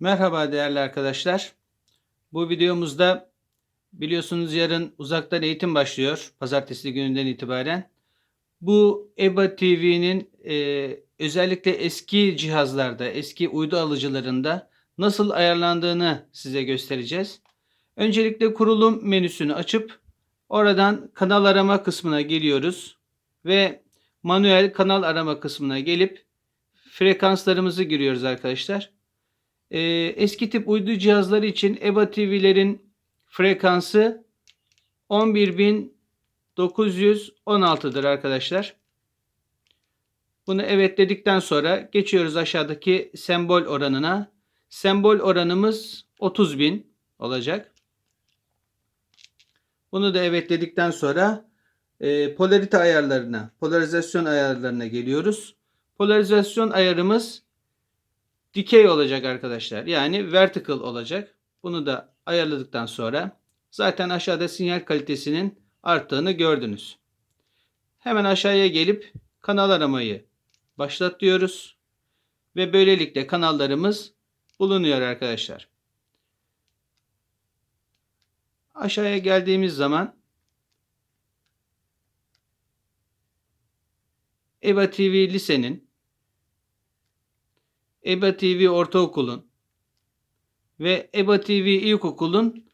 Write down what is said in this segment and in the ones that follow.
Merhaba değerli arkadaşlar. Bu videomuzda biliyorsunuz yarın uzaktan eğitim başlıyor. Pazartesi gününden itibaren. Bu EBA TV'nin e, özellikle eski cihazlarda, eski uydu alıcılarında nasıl ayarlandığını size göstereceğiz. Öncelikle kurulum menüsünü açıp oradan kanal arama kısmına geliyoruz ve manuel kanal arama kısmına gelip frekanslarımızı giriyoruz arkadaşlar. Ee, eski tip uydu cihazları için EBA TV'lerin frekansı 11916'dır arkadaşlar. Bunu evet dedikten sonra geçiyoruz aşağıdaki sembol oranına. Sembol oranımız 30.000 olacak. Bunu da evet dedikten sonra e, polarite ayarlarına, polarizasyon ayarlarına geliyoruz. Polarizasyon ayarımız dikey olacak arkadaşlar. Yani vertical olacak. Bunu da ayarladıktan sonra zaten aşağıda sinyal kalitesinin arttığını gördünüz. Hemen aşağıya gelip kanal aramayı başlat diyoruz. Ve böylelikle kanallarımız bulunuyor arkadaşlar. Aşağıya geldiğimiz zaman EBA TV lisenin EBA TV Ortaokul'un ve EBA TV İlkokul'un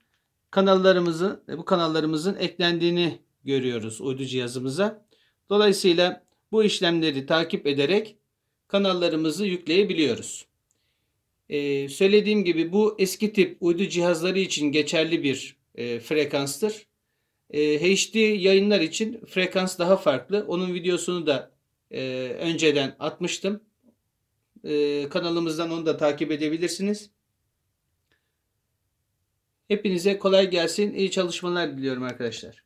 kanallarımızın bu kanallarımızın eklendiğini görüyoruz uydu cihazımıza. Dolayısıyla bu işlemleri takip ederek kanallarımızı yükleyebiliyoruz. Ee, söylediğim gibi bu eski tip uydu cihazları için geçerli bir e, frekanstır. E, HD yayınlar için frekans daha farklı. Onun videosunu da e, önceden atmıştım. Ee, kanalımızdan onu da takip edebilirsiniz. Hepinize kolay gelsin. İyi çalışmalar diliyorum arkadaşlar.